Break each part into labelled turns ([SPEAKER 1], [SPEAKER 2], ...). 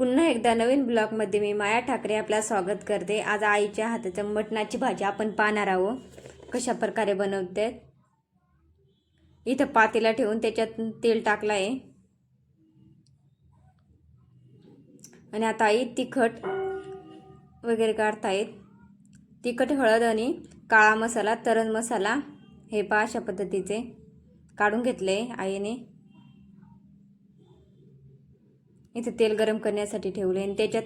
[SPEAKER 1] पुन्हा एकदा नवीन ब्लॉगमध्ये मी माया ठाकरे आपला स्वागत करते. आज आईच्या हाताचं मटणाची भाजी आपण पाहणार आहोत. कशा प्रकारे बनवते. इथं पातेला ठेवून त्याच्यात तेल टाकलं आहे आणि आता आई तिखट वगैरे काढतायत. तिखट हळद आणि काळा मसाला तरण मसाला हे पहा अशा पद्धतीचे काढून घेतले आईने. इथे तेल गरम करण्यासाठी ठेवले. आणि त्याच्यात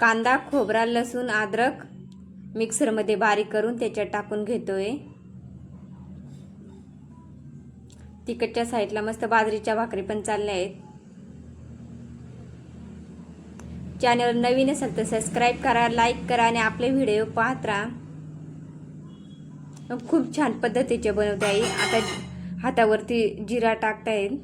[SPEAKER 1] कांदा खोबरा लसूण अद्रक मिक्सरमध्ये बारीक करून त्याच्यात टाकून घेतोय. तिकडच्या साईडला मस्त बाजरीच्या भाकरी पण चालल्या आहेत. चॅनल नवीन असेल तर सबस्क्राईब करा लाईक करा आणि आपले व्हिडिओ पाहत राहा. खूप छान पद्धतीचे बनवता आहे आता हातावरती जिरा टाकता येईल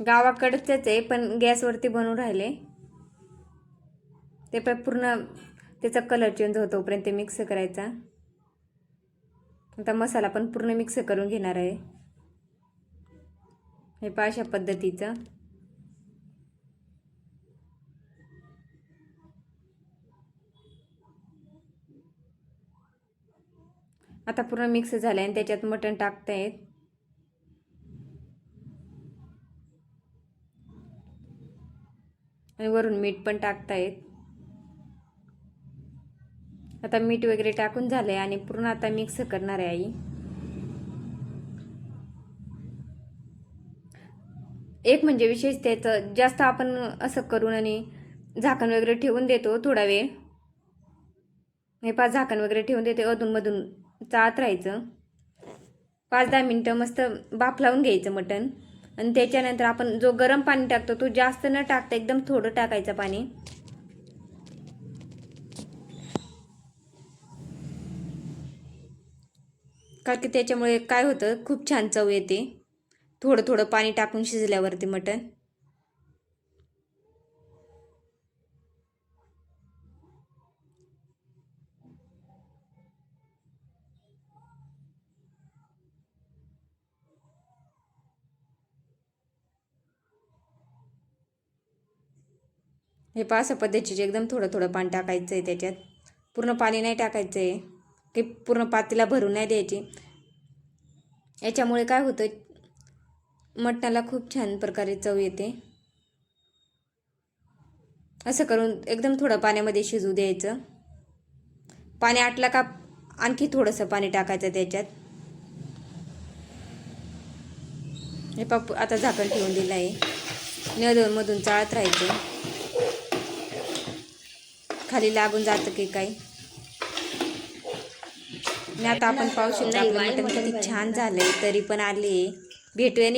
[SPEAKER 1] गावाकडचेच आहे पण गॅसवरती बनवून राहिले. ते पण पूर्ण त्याचा कलर चेंज होतोपर्यंत ते मिक्स करायचा. आता मसाला पण पूर्ण मिक्स करून घेणार आहे. हे पहा अशा पद्धतीचं. आता पूर्ण मिक्स झालं आहे आणि त्याच्यात मटण टाकतायत. आणि वरून मीठ पण टाकतायत. आता मीठ वगैरे टाकून झालंय आणि पूर्ण आता मिक्स करणार आहे आई. एक म्हणजे विशेष त्याचं जास्त आपण असं करून आणि झाकण वगैरे ठेवून देतो थोडा वेळ. हे पाच झाकण वगैरे ठेवून देते अधूनमधून चाळत राहायचं. पाच दहा मिनटं मस्त बाफ लावून घ्यायचं मटण. आणि त्याच्यानंतर आपण जो गरम पाणी टाकतो तो जास्त न टाकता एकदम थोडं टाकायचं पाणी. कारण की त्याच्यामुळे काय होतं खूप छान चव येते. थोडं थोडं पाणी टाकून शिजल्यावरती मटण. हे पाच पद्धतीचे एकदम थोडं थोडं पाणी टाकायचं आहे त्याच्यात. पूर्ण पाणी नाही टाकायचं आहे की पूर्ण पातीला भरून नाही द्यायची. याच्यामुळे काय होतं मटणाला खूप छान प्रकारे चव येते. असं करून एकदम थोडं पाण्यामध्ये शिजू द्यायचं. पाणी आटलं का आणखी थोडंसं पाणी टाकायचं त्याच्यात. हे पाप आता झाकण ठेवून दिलं आहे नदमधून चाळत राहायचं. खाली लागून जातं की काही. आणि आता आपण पाहू शकतो आपलं मटण किती छान झालंय तरी पण आले. भेटूया